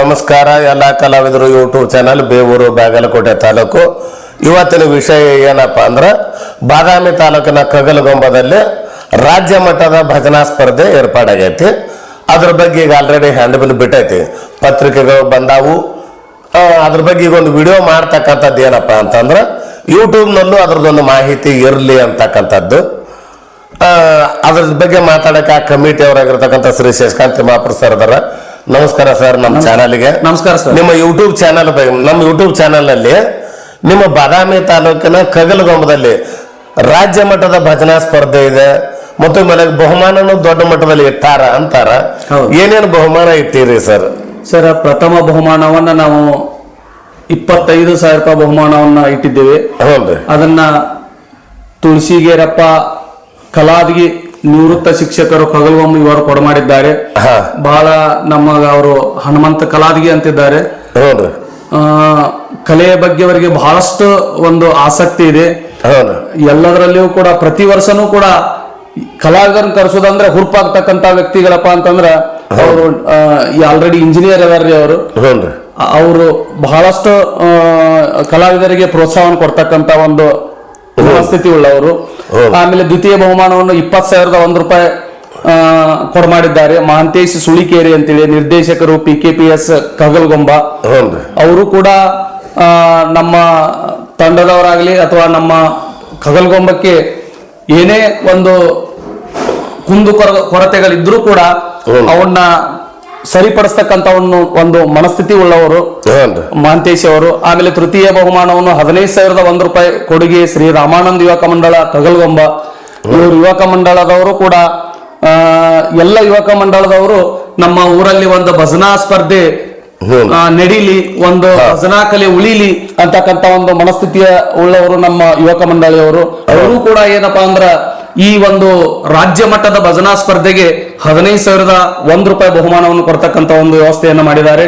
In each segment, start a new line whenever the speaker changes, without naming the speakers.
ನಮಸ್ಕಾರ, ಎಲ್ಲ ಕಲಾವಿದರು ಯೂಟ್ಯೂಬ್ ಚಾನಲ್ ಬೇವೂರು, ಬಾಗಲಕೋಟೆ ತಾಲೂಕು. ಇವತ್ತಿನ ವಿಷಯ ಏನಪ್ಪ ಅಂದ್ರೆ, ಬಾದಾಮಿ ತಾಲೂಕಿನ ಕಗಲಗೊಂಬದಲ್ಲಿ ರಾಜ್ಯ ಮಟ್ಟದ ಭಜನಾ ಸ್ಪರ್ಧೆ ಏರ್ಪಾಡಾಗೈತಿ. ಅದ್ರ ಬಗ್ಗೆ ಈಗ ಆಲ್ರೆಡಿ ಹ್ಯಾಂಡ್ ಬಿಲ್ ಬಿಟ್ಟೈತಿ. ಪತ್ರಿಕೆಗಳು ಬಂದಾವು. ಅದ್ರ ಬಗ್ಗೆ ಈಗ ಒಂದು ವಿಡಿಯೋ ಮಾಡ್ತಕ್ಕಂಥದ್ದು ಏನಪ್ಪ ಅಂತಂದ್ರೆ ಯೂಟ್ಯೂಬ್ನಲ್ಲೂ ಅದ್ರದ್ದೊಂದು ಮಾಹಿತಿ ಇರಲಿ ಅಂತಕ್ಕಂಥದ್ದು. ಅದ್ರ ಬಗ್ಗೆ ಮಾತಾಡಕ್ಕೆ ಆ ಕಮಿಟಿ ಅವರಾಗಿರ್ತಕ್ಕಂಥ ಶ್ರೀ ಶಶಿಕಾಂತ್ ತಿಮ್ಮಾಪುರ ಸರ್ ಅದಾರ. ನಮಸ್ಕಾರ ಸರ್ ನಮ್ಮ ಚಾನಲ್ಗೆ.
ನಮಸ್ಕಾರ ಸರ್.
ನಿಮ್ಮ ಯೂಟ್ಯೂಬ್ ಚಾನಲ್ ನಮ್ಮ ಯೂಟ್ಯೂಬ್ ಚಾನಲ್ ಅಲ್ಲಿ ನಿಮ್ಮ ಬಾದಾಮಿ ತಾಲೂಕಿನ ಕಗಲಗೊಂಬದಲ್ಲಿ ರಾಜ್ಯ ಮಟ್ಟದ ಭಜನಾ ಸ್ಪರ್ಧೆ ಇದೆ. ಮತ್ತು ಮೇಲೆ ಬಹುಮಾನನು ದೊಡ್ಡ ಮಟ್ಟದಲ್ಲಿ ಇಟ್ಟಾರ ಅಂತಾರ. ಏನೇನು ಬಹುಮಾನ ಇಟ್ಟಿರಿ ಸರ್?
ಸರ್ ಪ್ರಥಮ ಬಹುಮಾನವನ್ನ ನಾವು ಇಪ್ಪತ್ತೈದು ಸಾವಿರ ರೂಪಾಯಿ ಬಹುಮಾನವನ್ನ ಇಟ್ಟಿದ್ದೇವೆ. ಅದನ್ನ ತುಳಸಿಗೇರಪ್ಪ ಕಲಾದ್ಗಿ ನಿವೃತ್ತ ಶಿಕ್ಷಕರು ಕಗಲ್ಗೊಮ್ಮ ಇವರು ಕೊಡಮಾಡಿದ್ದಾರೆ ಬಹಳ ನಮ್ಮ ಅವರು ಹನುಮಂತ ಕಲಾದಿಗೆ ಅಂತಿದ್ದಾರೆ. ಆ, ಕಲೆಯ ಬಗ್ಗೆ ಅವರಿಗೆ ಬಹಳಷ್ಟು ಒಂದು ಆಸಕ್ತಿ ಇದೆ. ಎಲ್ಲದರಲ್ಲಿಯೂ ಕೂಡ ಪ್ರತಿ ವರ್ಷನೂ ಕೂಡ ಕಲಾವಿದರನ್ನ ಕರೆಸೋದಂದ್ರೆ ಹುರುಪಾಗ್ತಕ್ಕಂತ ವ್ಯಕ್ತಿಗಳಪ್ಪ ಅಂತಂದ್ರ ಅವರು ಆಲ್ರೆಡಿ ಇಂಜಿನಿಯರ್ ಅದಾರ್ರಿ ಅವರು. ಅವರು ಬಹಳಷ್ಟು ಕಲಾವಿದರಿಗೆ ಪ್ರೋತ್ಸಾಹವನ್ನು ಕೊಡ್ತಕ್ಕಂತ ಒಂದು ಮನಸ್ಥಿತಿ ಉಳ್ಳವರು ಆಮೇಲೆ ದ್ವಿತೀಯ ಬಹುಮಾನವನ್ನು ಇಪ್ಪತ್ ಸಾವಿರದ ಒಂದು ರೂಪಾಯಿ ಕೊಡಮಾಡಿದ್ದಾರೆ. ಮಹಾಂತೇಶ್ ಸುಳಿಕೇರಿ ಅಂತೇಳಿ ನಿರ್ದೇಶಕರು P K P S Kagalgomb. ಅವರು ಕೂಡ ನಮ್ಮ ತಂಡದವರಾಗಲಿ ಅಥವಾ ನಮ್ಮ ಕಗಲ್ಗೊಂಬಕ್ಕೆ ಏನೇ ಒಂದು ಕುಂದು ಕೊರ ಕೊರತೆಗಳಿದ್ರೂ ಕೂಡ. ಅವನ್ನ ಸರಿಪಡಿಸ್ತಕ್ಕಂತ ಒಂದು ಒಂದು ಮನಸ್ಥಿತಿ ಉಳ್ಳವರು. ಮಹಂತೇಶ್ ಅವರು ಆಮೇಲೆ ತೃತೀಯ ಬಹುಮಾನವನ್ನು ಹದಿನೈದು ಸಾವಿರದ ಒಂದು ರೂಪಾಯಿ ಕೊಡುಗೆ ಶ್ರೀ ರಾಮಾನಂದ ಯುವಕ ಮಂಡಳ ಕಗಲ್ಗೊಂಬ. ಇವರು ಯುವಕ ಮಂಡಳದವರು ಕೂಡ ಆ, ಎಲ್ಲ ಯುವಕ ಮಂಡಳದವರು ನಮ್ಮ ಊರಲ್ಲಿ ಒಂದು ಭಜನಾ ಸ್ಪರ್ಧೆ ನಡೀಲಿ ಒಂದು ಭಜನಾ ಕಲೆ ಉಳಿಲಿ ಅಂತಕ್ಕಂತ ಒಂದು ಮನಸ್ಥಿತಿಯ ಉಳ್ಳವರು ನಮ್ಮ ಯುವಕ ಮಂಡಳಿಯವರು. ಅವರು ಕೂಡ ಏನಪ್ಪಾ ಅಂದ್ರ ಈ ಒಂದು ರಾಜ್ಯ ಮಟ್ಟದ ಭಜನಾ ಸ್ಪರ್ಧೆಗೆ ಹದಿನೈದು ಸಾವಿರದ ಒಂದ್ ರೂಪಾಯಿ ಬಹುಮಾನವನ್ನು ಕೊಡ್ತಕ್ಕಂತ ಒಂದು ವ್ಯವಸ್ಥೆಯನ್ನು ಮಾಡಿದ್ದಾರೆ.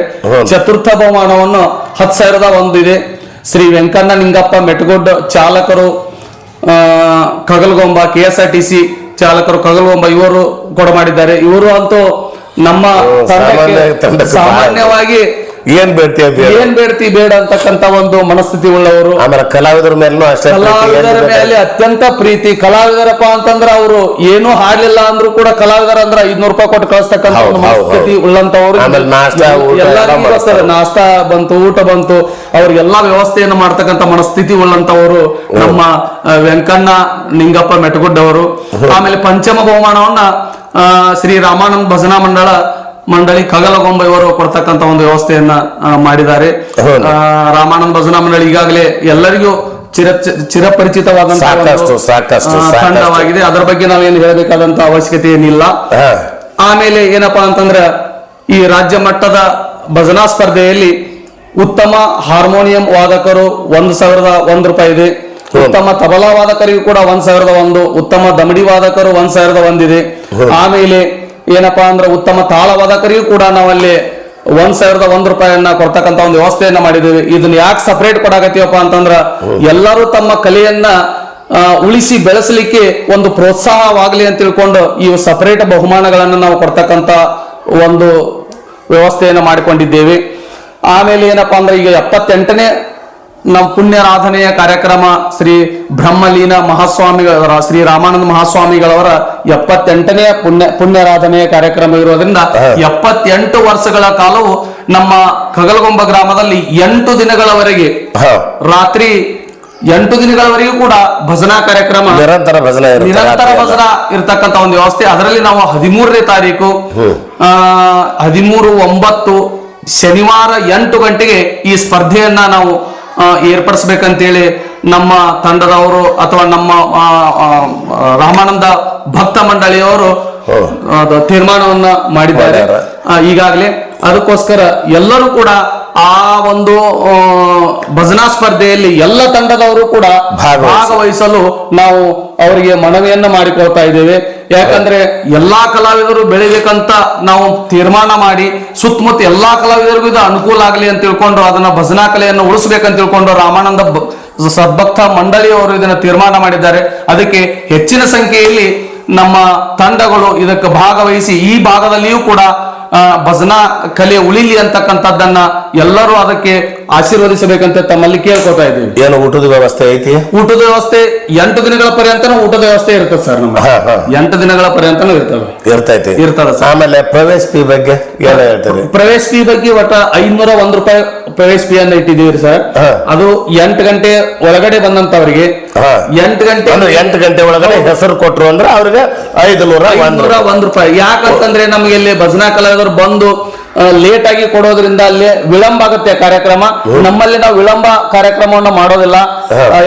ಚತುರ್ಥ ಬಹುಮಾನವನ್ನು ಹತ್ತು ಸಾವಿರದ ಒಂದು ಇದೆ. ಶ್ರೀ ವೆಂಕಣ್ಣ ನಿಂಗಪ್ಪ ಮೆಟಗುಡ್ ಚಾಲಕರು Kagalgomb K S R T C ಚಾಲಕರು ಕಗಲ್ಗೊಂಬ ಇವರು ಕೊಡಮಾಡಿದ್ದಾರೆ ಇವರು ಅಂತೂ ನಮ್ಮ ಸಾಮಾನ್ಯವಾಗಿ
ಏನ್ ಬೇಡ್ತಿ ಬೇಡ
ಏನ್ ಬೇಡ್ತಿ ಬೇಡ ಅಂತಕ್ಕಂತ ಒಂದು ಮನಸ್ಥಿತಿ ಉಳ್ಳವರು.
ಆಮೇಲೆ ಕಲಾವಿದರ ಮೇಲೂ ಅಷ್ಟೇ ಪ್ರೀತಿ,
ಕಲಾವಿದರ ಮೇಲೆ ಅತ್ಯಂತ ಪ್ರೀತಿ. ಕಲಾವಿದರಪ್ಪ ಅಂತಂದ್ರ ಅವರು ಏನು ಹಾಡ್ಲಿಲ್ಲ ಅಂದ್ರೂ ಕೂಡ ಕಲಾವಿದರ ಅಂದ್ರ ಐದ್ನೂರು ರೂಪಾಯಿ ಕೊಟ್ಟು ಕಳಿಸ್ತಕ್ಕಂತ
ಹೌದು,
ಒಂದು
ಹೌದು,
ಮನಸ್ಥಿತಿ. ಉಳ್ಳಂತವ್ರು
ಆಮೇಲೆ ನಾಷ್ಟಾ, ಊಟ ಎಲ್ಲ
ಎಲ್ಲರಿಗೂ
ಮಾಡಿಸ್ತಾರೆ.
ಗೊತ್ತದೆ ನಾಷ್ಟ ಬಂತು ಊಟ ಬಂತು. ಅವ್ರಿಗೆಲ್ಲಾ ವ್ಯವಸ್ಥೆಯನ್ನು ಮಾಡ್ತಕ್ಕಂತ ಮನಸ್ಥಿತಿ ಉಳ್ಳಂತವರು ನಮ್ಮ ಆ, ವೆಂಕಣ್ಣ ನಿಂಗಪ್ಪ ಮೆಟಗುಡ್ಡವರು. ಆಮೇಲೆ ಪಂಚಮ ಬಹುಮಾನವನ್ನ ಆ, ಶ್ರೀ ರಾಮಾನಂದ ಭಜನಾ ಮಂಡಳ ಮಂಡಳಿ ಕಗಲಗೊಂಬ ಇವರು ಕೊಡ್ತಕ್ಕಂತ ಒಂದು ವ್ಯವಸ್ಥೆಯನ್ನ ಮಾಡಿದ್ದಾರೆ. ರಾಮಾನಂದ ಭಜನಾ ಮಂಡಳಿ ಈಗಾಗಲೇ ಎಲ್ಲರಿಗೂ ಚಿರ ಚಿರಪರಿಚಿತವಾದಂತಹ ತಂಡವಾಗಿದೆ. ಅದರ ಬಗ್ಗೆ ನಾವೇನು ಹೇಳಬೇಕಾದಂತ ಅವಶ್ಯಕತೆ ಏನಿಲ್ಲ ಆಮೇಲೆ ಏನಪ್ಪಾ ಅಂತಂದ್ರೆ ಈ ರಾಜ್ಯ ಮಟ್ಟದ ಭಜನಾ ಸ್ಪರ್ಧೆಯಲ್ಲಿ ಉತ್ತಮ ಹಾರ್ಮೋನಿಯಂ ವಾದಕರು ಒಂದ್ ಸಾವಿರದ ಒಂದು ರೂಪಾಯಿ ಇದೆ. ಉತ್ತಮ ತಬಲಾ ವಾದಕರಿಗೂ ಕೂಡ ಒಂದ್ ಸಾವಿರದ ಒಂದು ಉತ್ತಮ ದಮಡಿ ವಾದಕರು ಒಂದ್ ಸಾವಿರದ ಒಂದಿದೆ ಆಮೇಲೆ ಏನಪ್ಪಾ ಅಂದ್ರೆ ಉತ್ತಮ ತಾಳವಾದಕರಿಗೂ ಕೂಡ ನಾವಲ್ಲಿ ಒಂದ್ ಸಾವಿರದ ಒಂದ್ ರೂಪಾಯಿಯನ್ನ ಕೊಡ್ತಕ್ಕಂತ ಒಂದು ವ್ಯವಸ್ಥೆಯನ್ನ ಮಾಡಿದ್ದೇವೆ. ಇದನ್ನ ಯಾಕೆ ಸಪರೇಟ್ ಕೊಡಾಕತ್ತೀವಪ್ಪ ಅಂತಂದ್ರ ಎಲ್ಲರೂ ತಮ್ಮ ಕಲೆಯನ್ನ ಉಳಿಸಿ ಬೆಳೆಸಲಿಕ್ಕೆ ಒಂದು ಪ್ರೋತ್ಸಾಹವಾಗಲಿ ಅಂತ ತಿಳ್ಕೊಂಡು ಈ ಸಪರೇಟ್ ಬಹುಮಾನಗಳನ್ನು ನಾವು ಕೊಡ್ತಕ್ಕಂತ ಒಂದು ವ್ಯವಸ್ಥೆಯನ್ನು ಮಾಡಿಕೊಂಡಿದ್ದೇವೆ. ಆಮೇಲೆ ಏನಪ್ಪಾ ಅಂದ್ರೆ ಈಗ ಎಪ್ಪತ್ತೆಂಟನೇ ನಮ್ಮ ಪುಣ್ಯರಾಧನೆಯ ಕಾರ್ಯಕ್ರಮ ಶ್ರೀ ಬ್ರಹ್ಮಲೀನ ಮಹಾಸ್ವಾಮಿಗಳವರ ಶ್ರೀ ರಾಮಾನಂದ ಮಹಾಸ್ವಾಮಿಗಳವರ ಎಪ್ಪತ್ತೆಂಟನೇ ಪುಣ್ಯ ಪುಣ್ಯರಾಧನೆಯ ಕಾರ್ಯಕ್ರಮ ಇರೋದ್ರಿಂದ ಎಪ್ಪತ್ತೆಂಟು ವರ್ಷಗಳ ಕಾಲವು ನಮ್ಮ ಕಗಲಗೊಂಬ ಗ್ರಾಮದಲ್ಲಿ ಎಂಟು ದಿನಗಳವರೆಗೆ ರಾತ್ರಿ ಎಂಟು ದಿನಗಳವರೆಗೂ ಕೂಡ ಭಜನಾ ಕಾರ್ಯಕ್ರಮ
ನಿರಂತರ ಭಜನೆ
ನಿರಂತರ. ಭಜನಾ ಇರ್ತಕ್ಕಂತ ಒಂದು ವ್ಯವಸ್ಥೆ ಅದರಲ್ಲಿ ನಾವು ಹದಿಮೂರನೇ ತಾರೀಕು. ಆ ಹದಿಮೂರು ಒಂಬತ್ತು ಶನಿವಾರ ಎಂಟು ಗಂಟೆಗೆ ಈ ಸ್ಪರ್ಧೆಯನ್ನ ನಾವು ಏರ್ಪಡಿಸ್ಬೇಕಂತೇಳಿ ನಮ್ಮ ತಂಡದವರು ಅಥವಾ ನಮ್ಮ ರಾಮಾನಂದ ಭಕ್ತ ಮಂಡಳಿಯವರು ತೀರ್ಮಾನವನ್ನ ಮಾಡಿದ್ದಾರೆ. ಈಗಾಗಲೇ ಅದಕ್ಕೋಸ್ಕರ ಎಲ್ಲರೂ ಕೂಡ ಆ ಒಂದು ಭಜನಾ ಸ್ಪರ್ಧೆಯಲ್ಲಿ ಎಲ್ಲ ತಂಡದವರು ಕೂಡ
ಭಾಗವಹಿಸಿ.
ಭಾಗವಹಿಸಲು ನಾವು ಅವರಿಗೆ ಮನವಿಯನ್ನ ಮಾಡಿಕೊಳ್ತಾ ಇದ್ದೇವೆ ಯಾಕಂದ್ರೆ ಎಲ್ಲಾ ಕಲಾವಿದರು ಬೆಳಿಬೇಕಂತ ನಾವು ತೀರ್ಮಾನ ಮಾಡಿ, ಸುತ್ತಮುತ್ತ ಎಲ್ಲಾ ಕಲಾವಿದರಿಗೂ ಇದು ಅನುಕೂಲ ಆಗಲಿ ಅಂತ ತಿಳ್ಕೊಂಡು ಅದನ್ನ ಭಜನಾ ಕಲೆಯನ್ನು ಉಳಿಸ್ಬೇಕಂತ ತಿಳ್ಕೊಂಡು ರಾಮಾನಂದ ಸದ್ಭಕ್ತ ಮಂಡಳಿಯವರು ಇದನ್ನ ತೀರ್ಮಾನ ಮಾಡಿದ್ದಾರೆ. ಅದಕ್ಕೆ ಹೆಚ್ಚಿನ ಸಂಖ್ಯೆಯಲ್ಲಿ ನಮ್ಮ ತಂಡಗಳು ಇದಕ್ಕೆ ಭಾಗವಹಿಸಿ ಈ ಭಾಗದಲ್ಲಿಯೂ ಕೂಡ ಭಜನಾ ಕಲೆ ಉಳಿಲಿ ಅಂತಕ್ಕಂಥದ್ದನ್ನ ಎಲ್ಲರೂ ಅದಕ್ಕೆ ಆಶೀರ್ವದಿಸಬೇಕಂತ ತಮ್ಮಲ್ಲಿ ಕೇಳ್ಕೊತಾ ಇದ್ದೀವಿ.
ಏನು ಊಟದ ವ್ಯವಸ್ಥೆ ಐತಿ?
ಊಟದ ವ್ಯವಸ್ಥೆ ಎಂಟು ದಿನಗಳ ಪರ್ಯಂತನೂ ಊಟದ ವ್ಯವಸ್ಥೆ ಇರ್ತದೆ ಸರ್ ನಮ್ಮ
ಹಾ, ಹಾ.
ಎಂಟು ದಿನಗಳ ಪರ್ಯಂತನೂ ಇರ್ತವೆ
ಇರ್ತೈತಿ.
ಇರ್ತದ ಸರ್.
ಆಮೇಲೆ ಪ್ರವೇಶ ಫೀ ಬಗ್ಗೆ ಏನ ಹೇಳ್ತೀರಿ?
ಪ್ರವೇಶ ಫೀ ಬಗ್ಗೆ ಒಟ್ಟ ಐನೂರ ಒಂದ್ ರೂಪಾಯಿ ಪ್ರವೇಶ ಫೀ ಅನ್ನ ಇಟ್ಟಿದ್ದೀವಿ ಸರ್.
ಹಾ.
ಅದು ಎಂಟು ಗಂಟೆ ಒಳಗಡೆ ಬಂದಂತವರಿಗೆ.
ಹಾ.
ಎಂಟು ಗಂಟೆ
ಅಂದ್ರೆ ಎಂಟು ಗಂಟೆ ಒಳಗಡೆ ಹೆಸರು ಕೊಟ್ರು ಅಂದ್ರೆ ಅವ್ರಿಗೆ ಐದು ನೂರ ಒಂದು
ಐನೂರ ಒಂದ್ ರೂಪಾಯಿ. ಯಾಕಂತಂದ್ರೆ ನಮ್ಗೆ ಇಲ್ಲಿ ಭಜನಾ ಕಲಾವಿದರು ಬಂದು ಲೇಟ್ ಆಗಿ ಕೊಡೋದ್ರಿಂದ ಅಲ್ಲಿ ವಿಳಂಬ ಆಗುತ್ತೆ ಕಾರ್ಯಕ್ರಮ. ನಮ್ಮಲ್ಲಿ ನಾವು ವಿಳಂಬ ಕಾರ್ಯಕ್ರಮವನ್ನು ಮಾಡೋದಿಲ್ಲ.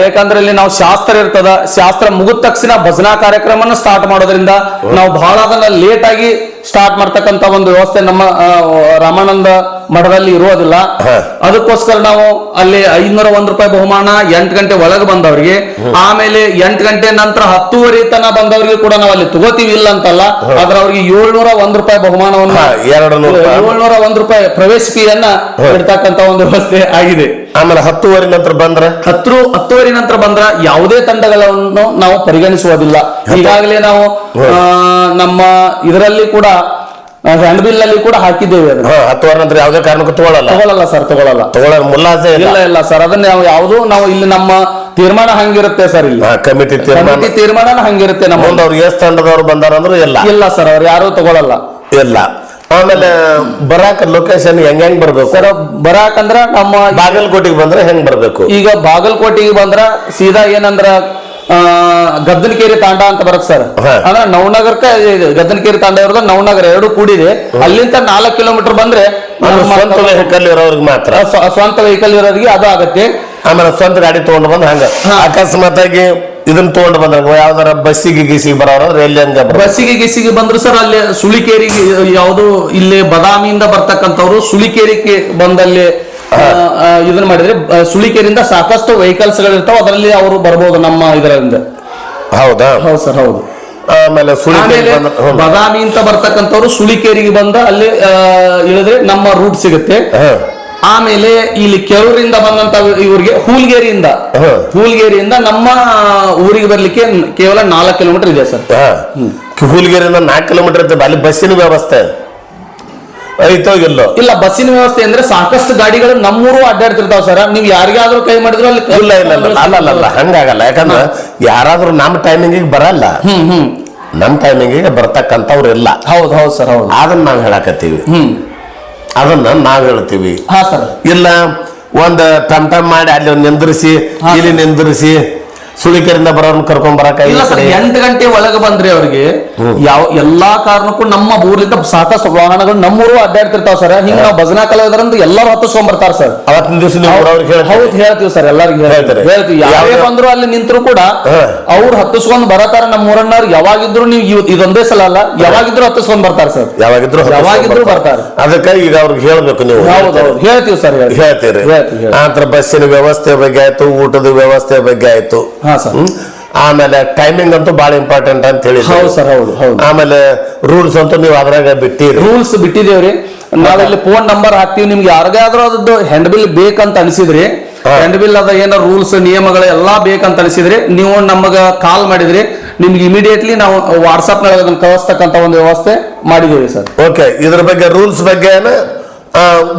ಯಾಕಂದ್ರೆ ಇಲ್ಲಿ ನಾವು ಶಾಸ್ತ್ರ ಇರ್ತದ. ಶಾಸ್ತ್ರ ಮುಗಿದ ತಕ್ಷಣ ಭಜನಾ ಕಾರ್ಯಕ್ರಮನ ಸ್ಟಾರ್ಟ್ ಮಾಡೋದ್ರಿಂದ ನಾವು ಬಹಳ ಅದನ್ನ ಲೇಟ್ ಆಗಿ ಸ್ಟಾರ್ಟ್ ಮಾಡ್ತಕ್ಕಂತ ಒಂದು ವ್ಯವಸ್ಥೆ ನಮ್ಮ ರಾಮಾನಂದ ಮಠದಲ್ಲಿ ಇರೋದಿಲ್ಲ ಅದಕ್ಕೋಸ್ಕರ ನಾವು ಅಲ್ಲಿ ಐನೂರ ಒಂದ್ ರೂಪಾಯಿ ಬಹುಮಾನ ಎಂಟು ಗಂಟೆ ಒಳಗೆ ಬಂದವರಿಗೆ. ಆಮೇಲೆ ಎಂಟು ಗಂಟೆ ನಂತರ ಹತ್ತುವರೆ ತನ ಬಂದವರಿಗೆ ಕೂಡ ನಾವು ಅಲ್ಲಿ ತಗೋತೀವಿ ಇಲ್ಲ ಅಂತಲ್ಲ ಆದ್ರೆ ಅವ್ರಿಗೆ ಏಳ್ನೂರ ಒಂದ್ ರೂಪಾಯಿ ಬಹುಮಾನವನ್ನು. ಏಳ್ನೂರ ಒಂದ್ ರೂಪಾಯಿ ಪ್ರವೇಶ ಫೀಯನ್ನ ಇಡ್ತಕ್ಕಂತ ಒಂದು ವ್ಯವಸ್ಥೆ ಆಗಿದೆ.
ಆಮೇಲೆ ಹತ್ತುವರೆ ನಂತರ ಬಂದ್ರೆ?
ಹತ್ತು ಹತ್ತುವರೆ ನಂತರ ಬಂದ್ರ ಯಾವುದೇ ತಂಡಗಳನ್ನು ನಾವು ಪರಿಗಣಿಸುವುದಿಲ್ಲ. ಈಗಾಗಲೇ ನಾವು ನಮ್ಮ ಇದರಲ್ಲಿ ಕೂಡ ಹ್ಯಾಂಡ್ ಬಿಲ್ ಅಲ್ಲಿ ಕೂಡ ಹಾಕಿದ್ದೇವೆ
ಹತ್ತುವರೆ ನಂತರ ಯಾವುದೇ ಕಾರಣಕ್ಕೂ ತಗೊಳ್ಳಲ್ಲ
ತಗೊಳ್ಳಲ್ಲ ಸರ್ ತಗೊಳ್ಳಲ್ಲ
ತಗೊಳ್ಳೋ ಮುಲ್ಲಾಸೆ ಇಲ್ಲ?
ಇಲ್ಲ ಸರ್ ಅದನ್ನ ನಾವು ಯಾವುದು ನಾವು ಇಲ್ಲಿ ನಮ್ಮ ತೀರ್ಮಾನ ಹಂಗಿರುತ್ತೆ ಸರ್ ಇಲ್ಲಿ.
ಕಮಿಟಿ ತೀರ್ಮಾನ.
ತೀರ್ಮಾನ ಹಂಗಿರುತ್ತೆ ನಮ್ಮ
ಅವ್ರು ಎಷ್ಟ್ ತಂಡದವ್ರು ಬಂದಾರಂದ್ರು ಇಲ್ಲ?
ಇಲ್ಲ ಸರ್ ಅವ್ರು ಯಾರು ತಗೊಳ್ಳಲ್ಲ
ಇಲ್ಲ. ಆಮೇಲೆ ಬರಾಕ ಲೊಕೇಶನ್ ಹೆಂಗ್ ಹೆಂಗ್ ಬರ್ಬೇಕು?
ಸರ್ ಬರಾಕಂದ್ರ ನಮ್ಮ
ಬಾಗಲಕೋಟೆಗೆ ಬಂದ್ರೆ ಹೆಂಗ್ ಬರ್ಬೇಕು?
ಈಗ ಬಾಗಲಕೋಟೆಗೆ ಬಂದ್ರ ಸೀದಾ ಏನಂದ್ರ ಗದ್ದನಕೇರಿ ತಾಂಡ ಅಂತ ಬರುತ್ತೆ ಸರ್. ಅಂದ್ರೆ ನವನಗರಕ್ಕ. ಗದ್ದನಕೇರಿ ತಾಂಡ ಇರೋದು ನವನಗರ ಎರಡು ಕೂಡಿದೆ. ಅಲ್ಲಿಂದ ನಾಲ್ಕು ಕಿಲೋಮೀಟರ್ ಬಂದ್ರೆ
ಸ್ವಂತ ವೆಹಿಕಲ್ ಇರೋರಿಗೆ ಮಾತ್ರ.
ಸ್ವ- ಸ್ವಂತ ವೆಹಿಕಲ್ ಇರೋರಿಗೆ ಅದು ಆಗತ್ತೆ.
ಆಮೇಲೆ ಸ್ವಂತ ಗಾಡಿ ತಗೊಂಡು ಬಂದ್ ಹಂಗ. ಅಕಸ್ಮಾತ್ ಆಗಿ ಇದನ್ನ ತಗೊಂಡು ಬಂದ್ರೆ ಯಾವ್ದಾರ ಬಸ್ಸಿಗೆ ಗಿಸಿಗೆ ಬರೋರು ಎಲ್ಲಿ ಹಂಗ
ಬಸ್ಸಿಗೆ ಗಿಸಿಗೆ ಬಂದ್ರು ಸರ್ ಅಲ್ಲಿ ಸುಳಿಕೇರಿ ಯಾವುದು ಇಲ್ಲಿ ಬದಾಮಿಯಿಂದ ಬರ್ತಕ್ಕಂಥವ್ರು ಸುಳಿಕೇರಿಗೆ ಬಂದಲ್ಲಿ ಇದನ್ನ ಮಾಡಿದ್ರೆ ಸುಳಿಕೇರಿಯಿಂದ ಸಾಕಷ್ಟು ವೆಹಿಕಲ್ಸ್ ಗಳಿರ್ತಾವ ಅದರಲ್ಲಿ ಅವರು ಬರ್ಬೋದು ನಮ್ಮ ಇದರಿಂದ.
ಹೌದಾ?
ಹೌದು ಸರ್ ಹೌದು.
ಆಮೇಲೆ
ಬದಾಮಿ ಅಂತ ಬರ್ತಕ್ಕಂಥವ್ರು ಸುಳಿಕೇರಿಗೆ ಬಂದ ಅಲ್ಲಿ ಇಳಿದ್ರೆ ನಮ್ಮ ರೂಟ್ ಸಿಗುತ್ತೆ. ಆಮೇಲೆ ಇಲ್ಲಿ ಕೆರೂರಿಂದ ಬಂದಂತ ಇವ್ರಿಗೆ ಹೂಲ್ಗೇರಿಯಿಂದ. ಹೂಲ್ಗೇರಿಯಿಂದ ನಮ್ಮ ಊರಿಗೆ ಬರ್ಲಿಕ್ಕೆ ಕೇವಲ ನಾಲ್ಕು ಕಿಲೋಮೀಟರ್ ಇದೆ ಸರ್.
ಹೂಲ್ಗೇರಿಯಿಂದ ನಾಲ್ಕು ಕಿಲೋಮೀಟರ್ ಇರ್ತದೆ. ಅಲ್ಲಿ ಬಸ್ಸಿನ ವ್ಯವಸ್ಥೆ. ಐತೋ ಇಲ್ಲೋ
ಇಲ್ಲ ಬಸ್ಸಿನ ವ್ಯವಸ್ಥೆ ಅಂದ್ರೆ ಸಾಕಷ್ಟು ಗಾಡಿಗಳು ನಮ್ಮೂರು ಅಡ್ಡಾಡ್ತಿರ್ತಾವ ಸರ್. ನೀವು ಯಾರಿಗಾದ್ರೂ ಕೈ ಮಾಡಿದ್ರು ಅಲ್ಲಿ
ಇಲ್ಲ ಇಲ್ಲ ಇಲ್ಲ. ಅಲ್ಲ ಅಲ್ಲ ಅಲ್ಲ. ಹಂಗಾಗಲ್ಲ. ಯಾಕಂದ್ರೆ ಯಾರಾದ್ರೂ ನಮ್ಮ ಟೈಮಿಂಗಿಗೆ ಬರಲ್ಲ. ನಮ್ಮ ಟೈಮಿಂಗಿಗೆ ಬರ್ತಕ್ಕಂಥವ್ರು ಇಲ್ಲ.
ಹೌದು ಹೌದು ಸರ್ ಹೌದು.
ಅದನ್ನ ನಾವು ಹೇಳಕತ್ತೀವಿ.
ಹ್ಮ್.
ಅದನ್ನ ನಾವ್ ಹೇಳ್ತೀವಿ.
ಹಾ ಸರ್.
ಇಲ್ಲ ಒಂದ್ ಟಮ್ ಟಮ್ ಮಾಡಿ ಅಲ್ಲಿ ನಿಂದ್ರಿಸಿ ಇಲ್ಲಿ ನಿಂದ್ರಿಸಿ ಸುಳಿಕೆರಿಂದ ಬರೋರ್ನ ಕರ್ಕೊಂಡ್ ಬರಕ
ಇಲ್ಲ ಸರ್ ಎಂಟು ಗಂಟೆ ಒಳಗೆ ಬಂದ್ರಿ ಅವ್ರಿಗೆ. ಯಾವ ಎಲ್ಲಾ ಕಾರಣಕ್ಕೂ ನಮ್ಮ ಊರಿಂದ ಸಾಕಷ್ಟು ವಾಹನಗಳು ನಮ್ಮೂರು ಅಡ್ಡಾಡ್ತಿರ್ತಾವ ಸರ್. ಹಿಂಗ ನಾವು ಭಜನಾ ಕಲಾವಿದರಂದು ಎಲ್ಲರೂ ಹತ್ತಿಸ್ಕೊಂಡ್ ಬರ್ತಾರ ಸರ್.
ಅವತ್ತಿನ ದಿವಸ
ಹೌದು ಹೇಳ್ತೀವಿ ಸರ್ ಎಲ್ಲರಿಗೂ
ಹೇಳ್ತಾರೆ.
ಹೇಳ್ತೀವಿ.
ಯಾವೇ
ಬಂದ್ರು ಅಲ್ಲಿ ನಿಂತರು ಕೂಡ. ಅವ್ರು ಹತ್ತಿಸ್ಕೊಂಡ್ ಬರತಾರ ನಮ್ಮ ಊರನ್ನವ್ರು ಯಾವಾಗಿದ್ರು ನೀವು ಇದೊಂದೇ ಸಲ ಅಲ್ಲ ಯಾವಾಗಿದ್ರು ಹತ್ತಿಸ್ಕೊಂಡ್ ಬರ್ತಾರ ಸರ್.
ಯಾವಾಗಿದ್ರು
ಯಾವಾಗಿದ್ರು ಬರ್ತಾರ.
ಅದಕ್ಕೆ ಈಗ ಅವ್ರಿಗೆ ಹೇಳ್ಬೇಕು ನೀವು.
ಹೇಳ್ತೀವಿ ಸರ್ ಹೇಳ್ತೀವಿ.
ಹೇಳ್ತೀರಿ. ಬಸ್ಸಿನ ವ್ಯವಸ್ಥೆ ಬಗ್ಗೆ ಆಯ್ತು ಊಟದ ವ್ಯವಸ್ಥೆ ಬಗ್ಗೆ ಆಯ್ತು? ಆಮೇಲೆ ಟೈಮಿಂಗ್ ಅಂತೂ ಬಹಳ ಇಂಪಾರ್ಟೆಂಟ್ ಅಂತ ಹೇಳಿ
ಹೌದು ಸರ್ ಹೌದು ಹೌದು.
ಆಮೇಲೆ ರೂಲ್ಸ್ ಅಂತೂ ನೀವು ಅದ್ರಾಗ ಬಿಟ್ಟಿರಿ.
ರೂಲ್ಸ್ ಬಿಟ್ಟಿದೇವ್ರಿ ನಾವಲ್ಲಿ ಫೋನ್ ನಂಬರ್ ಹಾಕ್ತಿವಿ. ನಿಮ್ಗೆ ಯಾರಿಗಾದ್ರೂ ಅದ್ರದ್ದು ಹೆಂಡ್ ಬಿಲ್ ಬೇಕಂತ ಅನಿಸಿದ್ರಿ.
ಹ್ಯಾಂಡ್
ಹೆಂಡ್ ಬಿಲ್ ಅದ ಏನೋ ರೂಲ್ಸ್ ನಿಯಮಗಳು ಎಲ್ಲಾ ಬೇಕಂತ ಅನಿಸಿದ್ರಿ. ನೀವು ನಮಗ ಕಾಲ್ ಮಾಡಿದ್ರಿ. ನಿಮ್ಗೆ ಇಮಿಡಿಯೇಟ್ಲಿ ನಾವು ವಾಟ್ಸ್ಆಪ್ನಲ್ಲಿ ಅದನ್ನ ಕಳಿಸ್ತಕ್ಕಂತ ಒಂದು ವ್ಯವಸ್ಥೆ ಮಾಡಿದೀವಿ ಸರ್.
ಓಕೆ ಇದ್ರ ಬಗ್ಗೆ ರೂಲ್ಸ್ ಬಗ್ಗೆ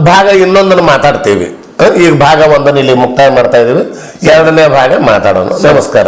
ಭಾಗ ಇನ್ನೊಂದನ್ನು ಮಾತಾಡ್ತೀವಿ. ಈಗ ಭಾಗ ಒಂದನ್ನು ಇಲ್ಲಿ ಮುಕ್ತಾಯ ಮಾಡ್ತಾ ಇದ್ದೀವಿ. ಎರಡನೇ ಭಾಗ ಮಾತಾಡೋಣ. ನಮಸ್ಕಾರ.